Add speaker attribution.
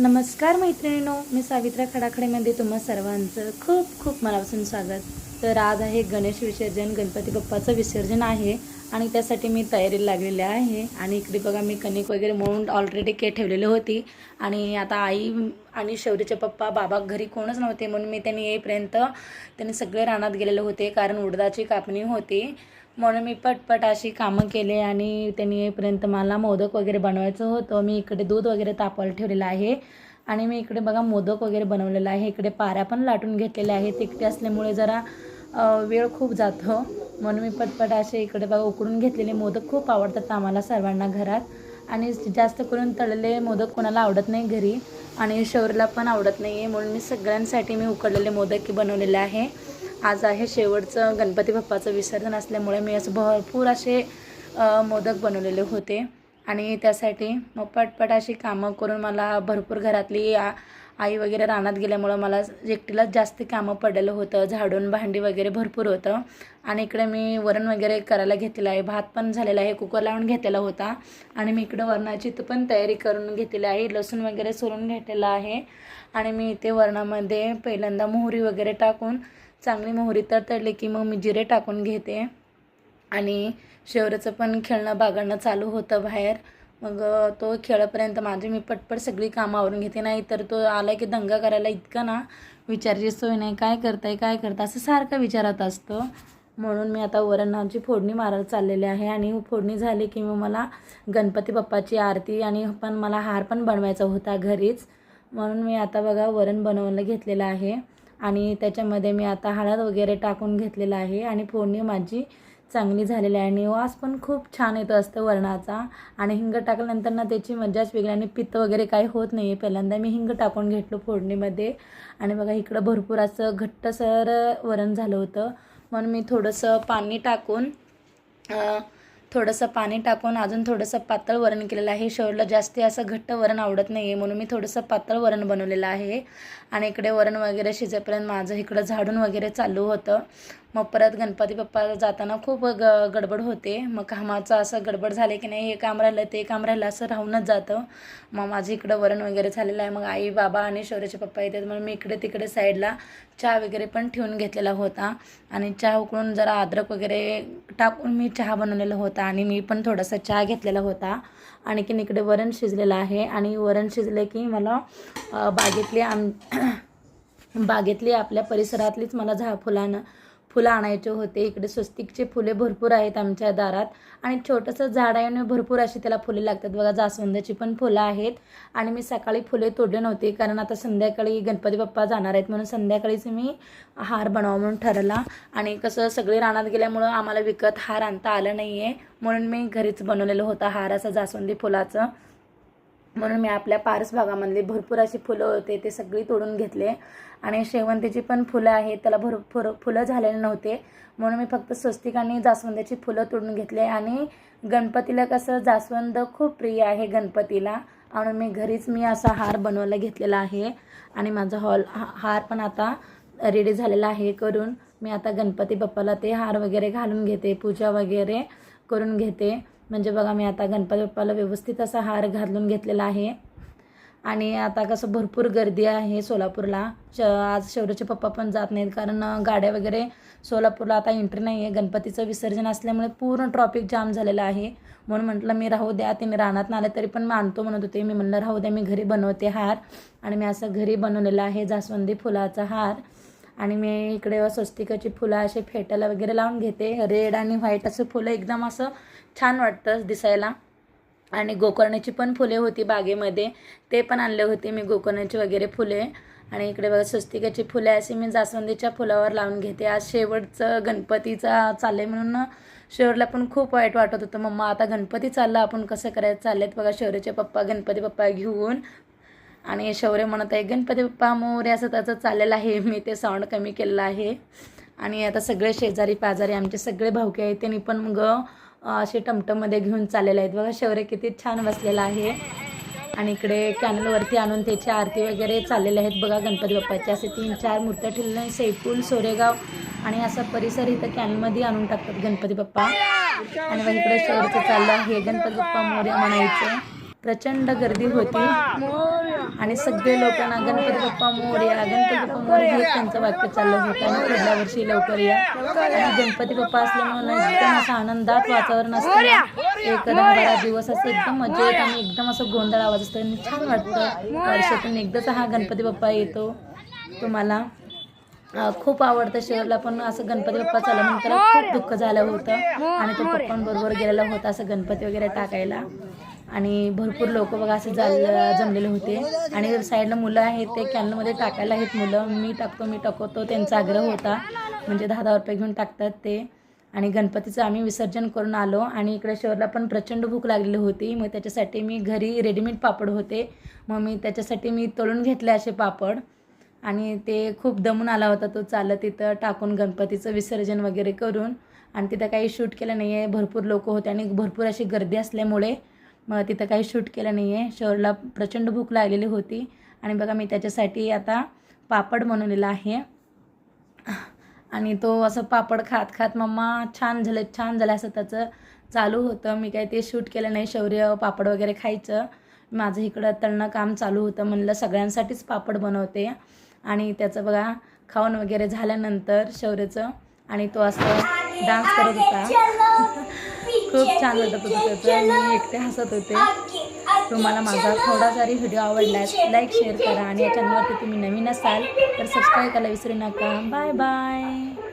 Speaker 1: नमस्कार मैत्रिणींनो मी सावित्रा खडाखडेमध्ये तुम्हा सर्वांचं खूप खूप मनापासून स्वागत. तर आज आहे गणेश विसर्जन गणपती बाप्पाचं विसर्जन आहे आणि त्यासाठी मी तयारीला लागलेले आहे. आणि इकडे बघा मी कणिक वगैरे म्हणून ऑलरेडी के ठेवलेली होती. आणि आता आई आणि शौर्यचे पप्पा बाबा घरी कोणच नव्हते म्हणून मी त्यांनी येईपर्यंत त्यांनी सगळे रानात गेलेले होते. कारण उडदाची कापणी होती. म्हणून मी पटपट अशी कामं केले आणि त्यांनी येईपर्यंत मला मोदक वगैरे बनवायचं होतं. मी इकडे दूध वगैरे तापवायला ठेवलेलं आहे. आणि मी इकडे बघा मोदक वगैरे बनवलेलं आहे. इकडे पाऱ्या पण लाटून घेतलेल्या आहेत. तिकडे असल्यामुळे जरा वेळ खूप जातो. म्हणून मी पटपट असे इकडे बघा उकडून घेतलेले मोदक खूप आवडतात आम्हाला सर्वांना घरात. आणि जास्त करून तळलेले मोदक कोणाला आवडत नाही घरी. आणि शौरला पण आवडत नाही आहे म्हणून मी सगळ्यांसाठी मी उकडलेले मोदक बनवलेले आहे. आज आहे शेवटचं गणपती बाप्पाचं विसर्जन असल्यामुळे मी असं भरपूर असे मोदक बनवलेले होते. आणि त्यासाठी मग पटपट अशी कामं करून मला भरपूर घरातली आ आई वगैरे रानात गेल्यामुळं मला एकटीलाच जास्त कामं पडलेलं होतं. झाडून भांडी वगैरे भरपूर होतं. आणि इकडे मी वरण वगैरे करायला घेतलेलं आहे. भात पण झालेला आहे. कुकर लावून घेतलेला होता. आणि मी इकडं वरणाची तर पण तयारी करून घेतलेली आहे. लसूण वगैरे सोलून घेतलेलं आहे. आणि मी इथे वरणामध्ये पहिल्यांदा मोहरी वगैरे टाकून चांगली मोहरी तर तळली की मग मी जिरे टाकून घेते. आणि शेवऱ्याचं पण खेळणं बागडणं चालू होतं बाहेर. मग तो खेळापर्यंत माझी मी पटपट सगळी कामं आवरून घेते. नाही तर तो आला की दंगा करायला इतका ना विचारायची सोय नाही. काय करताय काय करता असं सारखं विचारत असतं. म्हणून मी आता वरणाची फोडणी मारायला चाललेली आहे. आणि फोडणी झाली की मग मला गणपती बाप्पाची आरती आणि पण मला हार पण बनवायचा होता घरीच. म्हणून मी आता बघा वरण बनवलं घेतलेलं आहे. आणि त्याच्यामध्ये मी आता हळद वगैरे टाकून घेतलेलं आहे आणि फोडणी माझी चांगली झालेली आहे. आणि वास पण खूप छान येतो असतं वरणाचा. आणि हिंग टाकल्यानंतर ना त्याची मजाच वेगळी आणि पित्त वगैरे काही होत नाही आहे पहिल्यांदा मी हिंग टाकून घेतलो फोडणीमध्ये. आणि बघा इकडं भरपूर असं घट्टसर वरण झालं होतं. म्हणून मी थोडंसं पाणी टाकून थोडंसं पाणी टाकून अजून थोडंसं पातळ वरण केलेलं आहे. शेवटला जास्ती असं घट्ट वरण आवडत नाही आहे म्हणून मी थोडंसं पातळ वरण बनवलेलं आहे. आणि इकडे वरण वगैरे शिजेपर्यंत माझं इकडं झाडून वगैरे चालू होतं. मग परत गणपती बाप्पा जाताना खूप ग गडबड होते. मग कामाचं असं गडबड झाले की नाही हे काम राहिलं ते काम राहिलं असं राहूनच जातं. मग माझं इकडं वरण वगैरे झालेलं आहे. मग आई बाबा आणि शौर्याचे पप्पा येतात. म्हणून मी इकडे तिकडे साईडला चहा वगैरे पण ठेवून घेतलेला होता. आणि चहा उकळून जरा अद्रक वगैरे टाकून मी चहा बनवलेला होता. आणि मी पण थोडासा चहा घेतलेला होता. आणखीन इकडे वरण शिजलेलं आहे. आणि वरण शिजले की मला बागेतली आम बागेतली आपल्या परिसरातलीच मला झा फुलानं फुलं आणायचे होते. इकडे स्वस्तिकचे फुले भरपूर आहेत आमच्या दारात. आणि छोटंसं झाड आहे आणि भरपूर अशी त्याला फुले लागतात. बघा जास्वंदाची पण फुलं आहेत. आणि मी सकाळी फुले तोडले नव्हते कारण आता संध्याकाळी गणपती बाप्पा जाणार आहेत म्हणून संध्याकाळीच मी हार बनवा म्हणून ठरवला आणि कसं सगळे रानात गेल्यामुळं आम्हाला विकत हार आणता आलं नाही आहे म्हणून मी घरीच बनवलेलं होतं हार असं जास्वंदी फुलाचं. म्हणून मी आपल्या पारस भागामधले भरपूर अशी फुलं होते ते सगळी तोडून घेतले. आणि शेवंतीची पण फुलं आहेत त्याला भरपूर फुलं झालेले नव्हते. म्हणून मी फक्त स्वस्तिक आणि जास्वंदाची फुलं तोडून घेतले. आणि गणपतीला कसं जास्वंद खूप प्रिय आहे गणपतीला. आणि मी घरीच मी असा हार बनवायला घेतलेला आहे. आणि माझा हॉल हा- हार पण आता रेडी झालेला आहे करून. मी आता गणपती बाप्पाला ते हार वगैरे घालून घेते पूजा वगैरे करून घेते. म्हणजे बघा मी आता गणपती बाप्पाला व्यवस्थित असा हार घालून घेतलेला आहे. आणि आता कसं भरपूर गर्दी आहे सोलापूरला. श आज शौर्याचे पप्पा पण जात नाहीत कारण गाड्या वगैरे सोलापूरला आता एंट्री नाही आहे गणपतीचं विसर्जन असल्यामुळे पूर्ण ट्रॉफिक जाम झालेलं आहे. म्हणून म्हटलं मी राहू द्या ते मी रानात आले तरी पण मानतो म्हणत होते. मी म्हणलं राहू द्या मी घरी बनवते हार. आणि मी असं घरी बनवलेलं आहे जास्वंदी फुलाचा हार. आणि मी इकडे स्वस्तिकाची फुलं असे फेटायला वगैरे लावून घेते. रेड आणि व्हाईट असं फुलं एकदम असं छान वाटतं दिसायला. आणि गोकर्णाची पण फुले होती बागेमध्ये. ते पण आणले होते मी गोकर्णाची वगैरे फुले. आणि इकडे बघा स्वस्तिकाची फुले अशी मी जास्वंदीच्या फुलावर लावून घेते. आज शेवटचं गणपतीचा चालले म्हणून शेवटला पण खूप वाईट वाटत होतं. मम्मा आता गणपती चालला आपण कसं करायचं? चाललेत बघा शेवरीचे पप्पा गणपती पप्पा घेऊन आणि शौर्य म्हणत आहे गणपती बाप्पा मोरे असं त्याचं चाललेलं आहे. मी ते साऊंड कमी केलेलं आहे. आणि आता सगळे शेजारी पाजारी आमचे सगळे भावके आहेत त्यांनी पण मग असे टमटममध्ये घेऊन चाललेले आहेत. बघा शौर्य किती छान बसलेला आहे. आणि इकडे कॅनलवरती आणून त्याची आरती वगैरे चाललेले आहेत. बघा गणपती बाप्पाचे असे तीन चार मूर्त्या ठेवलेल्या आहेत. सैपूल सोरेगाव आणि असा परिसर इथं कॅनमध्ये आणून टाकतात गणपती बाप्पा. आणि मग इकडे शहरचं चाललं आहे. गणपती बाप्पा मोर्या म्हणायचं. प्रचंड गर्दी होती. आणि सगळे लोकांना गणपती बाप्पा मोरया गणपती बाप्पा मोर हे त्यांचं वाक्य चाललं होतं. आणि पुढल्या वर्षी लवकर या. आणि गणपती बाप्पा असल्यामुळे असं आनंदात वातावरण असतं एक बारा दिवस असं एकदम मजेत आणि एकदम असं गोंधळ आवाज असतो. आणि छान वाटतं. वर्षातून एकदाच हा गणपती बाप्पा येतो तुम्हाला. खूप आवडतं. शहरला पण असं गणपती बाप्पा चालल्यानंतर खूप दुःख झालं होतं. आणि तो पप्पांबरोबर गेलेला होता असं गणपती वगैरे टाकायला. आणि भरपूर लोक बघा असं जाल जमलेले होते. आणि साईडला मुलं आहेत ते कॅनलमध्ये टाकायला आहेत मुलं. मी टाकतो मी टाकतो त्यांचा आग्रह होता. म्हणजे दहा दहा रुपये घेऊन टाकतात ते. आणि गणपतीचं आम्ही विसर्जन करून आलो. आणि इकडे शहरला पण प्रचंड भूक लागलेली होती. मग त्याच्यासाठी मी घरी रेडीमेड पापड होते. मग मी त्याच्यासाठी मी तळून घेतले असे पापड. आणि ते खूप दमून आला होता तो चालत तिथं टाकून गणपतीचं विसर्जन वगैरे करून. आणि तिथं काही शूट केलं नाही आहे भरपूर लोक होते आणि भरपूर अशी गर्दी असल्यामुळे मग तिथं काही शूट केलं नाही आहे शोरला प्रचंड भूक लागलेली होती. आणि बघा मी त्याच्यासाठी आता पापड बनवलेला आहे. आणि तो असं पापड खात खात मम्मा छान झालं छान झालं असं त्याचं चालू होतं. मी काही ते शूट केलं नाही शौर्य पापड वगैरे खायचं. माझं इकडं तळणं काम चालू होतं म्हणलं सगळ्यांसाठीच पापड बनवते. आणि त्याचं बघा खाऊन वगैरे झाल्यानंतर शौर्यचं. आणि तो असं डान्स करत होता. खूप छान वाटत होतं त्याचं मी एकटे हसत होते. तुम्हाला माझा थोडा जरी व्हिडिओ आवडल्यास लाईक शेअर करा आणि या चॅनलवरती तुम्ही नवीन असाल तर सबस्क्राईब करायला विसरू नका. Bye bye